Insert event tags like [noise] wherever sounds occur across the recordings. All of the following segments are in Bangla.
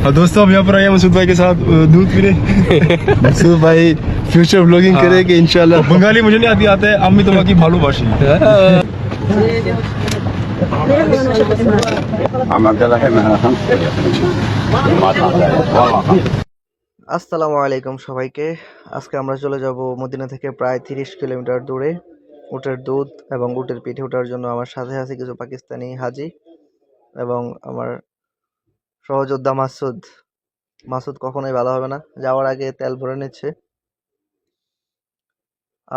और दोस्तों हम यहाँ पर आए हैं मसूद भाई के साथ अ, दूध पीने [laughs] মসুদ ভাই ফিউচার ব্লগিং हाँ। করেগে ইনশাআল্লাহ बंगाली मुझे नहीं आती आता है अम्मी तुम्हारी ভালোবাসি আমাদের এখানে মাথা দেয় আসসালামু আলাইকুম সবাইকে আজকে আমরা চলে যাব মদিনা থেকে প্রায় তিরিশ কিলোমিটার দূরে উটের দুধ এবং উটের পিঠে ওঠার জন্য আমার সাথে আছে কিছু পাকিস্তানি হাজি এবং আমার সহযোদ্ধা মাসুদ। মাসুদ কখনোই ভালো হবে না। যাওয়ার আগে তেল ভরে নিচ্ছে।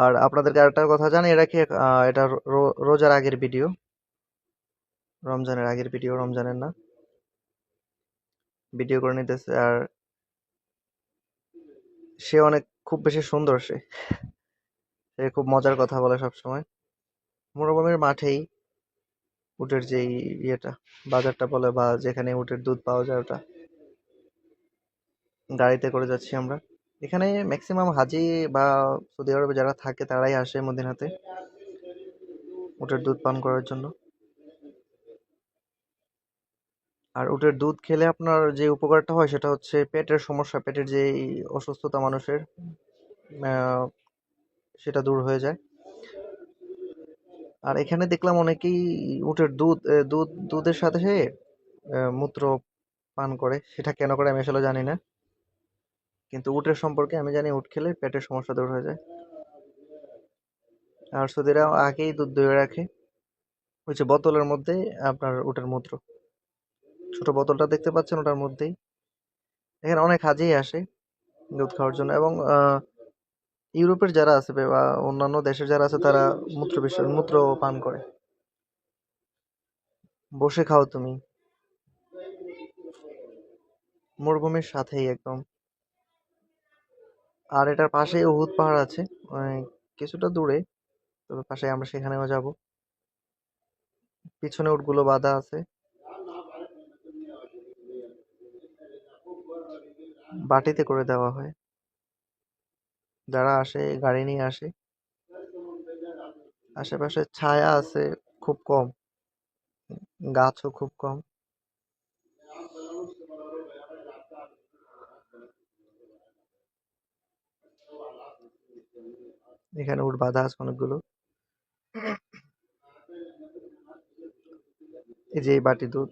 আর আপনাদেরকে আরেকটা কথা জানি, এটা কি এটা রোজার আগের ভিডিও? রমজানের আগের ভিডিও, রমজানের না? ভিডিও করে নিতেছে। আর সে অনেক, খুব বেশি সুন্দর সে। সে খুব মজার কথা বলে সব সময় মরুভূমির মাঠেই উটের যেই ইয়েটা, বাজারটা বলে বা যেখানে উটের দুধ পাওয়া যায় ওটা। গাড়িতে করে যাচ্ছি আমরা। এখানে ম্যাক্সিমাম হাজি বা সৌদি আরবে যারা থাকে তারাই আসে মদিনাতে উটের দুধ পান করার জন্য। আর উটের দুধ খেলে আপনার যে উপকারটা হয় সেটা হচ্ছে পেটের সমস্যা, পেটের যে অসুস্থতা মানুষের সেটা দূর হয়ে যায়। আর এখানে দেখলাম অনেকেই উটের দুধ দুধ, দুধের সাথে সে মূত্র পান করে। সেটা কেন করে আমি আসলে জানি না। কিন্তু উটের সম্পর্কে আমি জানি, উট খেলে পেটের সমস্যা দূর হয়ে যায়। আর সৌদিরা আগেই দুধ দইয়ে রাখে। যে বোতলের মধ্যে আপনার উটের মূত্র। ছোট বোতলটা দেখতে পাচ্ছেন ওটার মধ্যেই। এখানে অনেক হাজিই আসে দুধ খাওয়ার জন্য এবং ইউরোপের যারা আছে বা অন্যান্য দেশের যারা আছে, তারা মূত্র বিস- মূত্র পান করে। বসে খাও তুমি। মরুভূমির সাথেই একদম। আর এটার পাশেই উহুদ পাহাড় আছে কিছুটা দূরে। তবে পাশে আমরা সেখানেও যাব। পিছনে উটগুলো বাঁধা আছে। বাটিতে করে দেওয়া হয়। যারা আসে, গাড়ি নিয়ে আসে। আশেপাশে ছায়া আছে খুব কম। গাছও খুব কম। এখানে উট বাঁধা আছে অনেকগুলো। এই যে বাটি দুধ।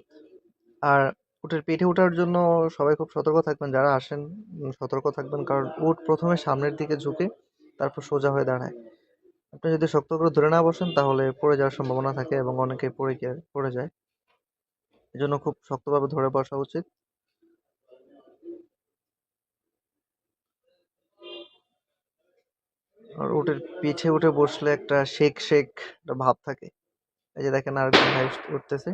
আর উটের পিঠে ওঠার জন্য সবাই খুব সতর্ক থাকবেন, যারা আসেন সতর্ক থাকবেন। কারণ উট প্রথমে সামনের দিকে ঝুঁকে, তারপর সোজা হয়ে দাঁড়ায়। আপনি যদি শক্ত করে ধরে না বসেন, তাহলে পড়ে যাওয়ার সম্ভাবনা থাকে এবং অনেকে পড়ে গিয়ে, পড়ে যায়। এই জন্য খুব শক্তভাবে ধরে বসা উচিত। আর উটের পিঠে উঠে বসলে একটা শেক শেক ভাব থাকে। এই যে দেখেন আর উঠতেছে।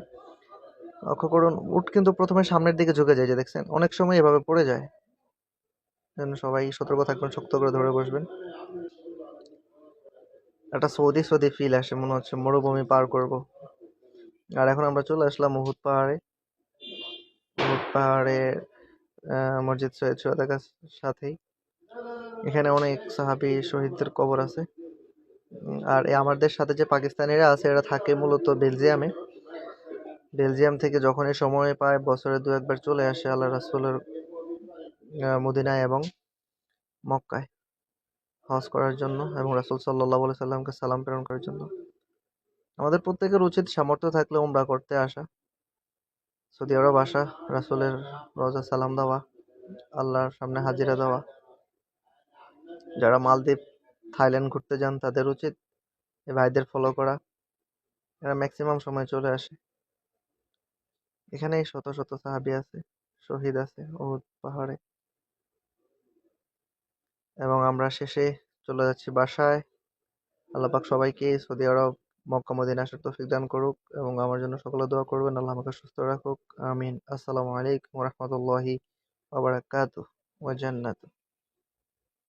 লক্ষ্য করুন, উট কিন্তু প্রথমে সামনের দিকে ঝুঁকে যায়, যে দেখছেন? অনেক সময় এভাবে পড়ে যায়। জন্য সবাই সতর্ক থাকবেন, শক্ত করে ধরে বসবেন। একটা সৌদি সৌদি ফিল আসে, মনে হচ্ছে মরুভূমি পার করব। আর এখন আমরা চলে আসলাম উহুদ পাহাড়ে। উহুদ পাহাড়ে মসজিদ সৈয়দ সোহাদার সাথেই। এখানে অনেক সাহাবি শহীদদের কবর আছে। আর আমাদের সাথে যে পাকিস্তানিরা আছে, এরা থাকে মূলত বেলজিয়ামে। বেলজিয়াম থেকে যখনই সময় পায়, বছরে দু একবার চলে আসে আল্লাহ রাসূলের মদিনায় এবং মক্কায় হজ করার জন্য এবং রাসূল আলাইহি সাল্লামকে সালাম প্রেরণ করার জন্য। আমাদের প্রত্যেকের উচিত সামর্থ্য থাকলে উমরা করতে আসা। সৌদি আরব আসা, রাসূলের রওজা সালাম দেওয়া, আল্লাহর সামনে হাজিরা দেওয়া। যারা মালদ্বীপ, থাইল্যান্ড ঘুরতে যান তাদের উচিত এই ভাইদের ফলো করা। এরা ম্যাক্সিমাম সময় চলে আসে। এখানে শত শত সাহাবি আছে, শহীদ আছে উহুদ পাহাড়ে। এবং আমরা শেষে চলে যাচ্ছি বাসায়। আল্লাপাক সবাইকে সৌদি আরব, মক্কা মদিনা আসার তৌফিক দান করুক এবং আমার জন্য সকলে দোয়া করবেন। আল্লাহ আমাকে সুস্থ রাখুক। আমিন। আসসালামু আলাইকুম রহমতুল্লাহি ওয়া বারাকাতুহু। ওয়া জান্নাতুহু।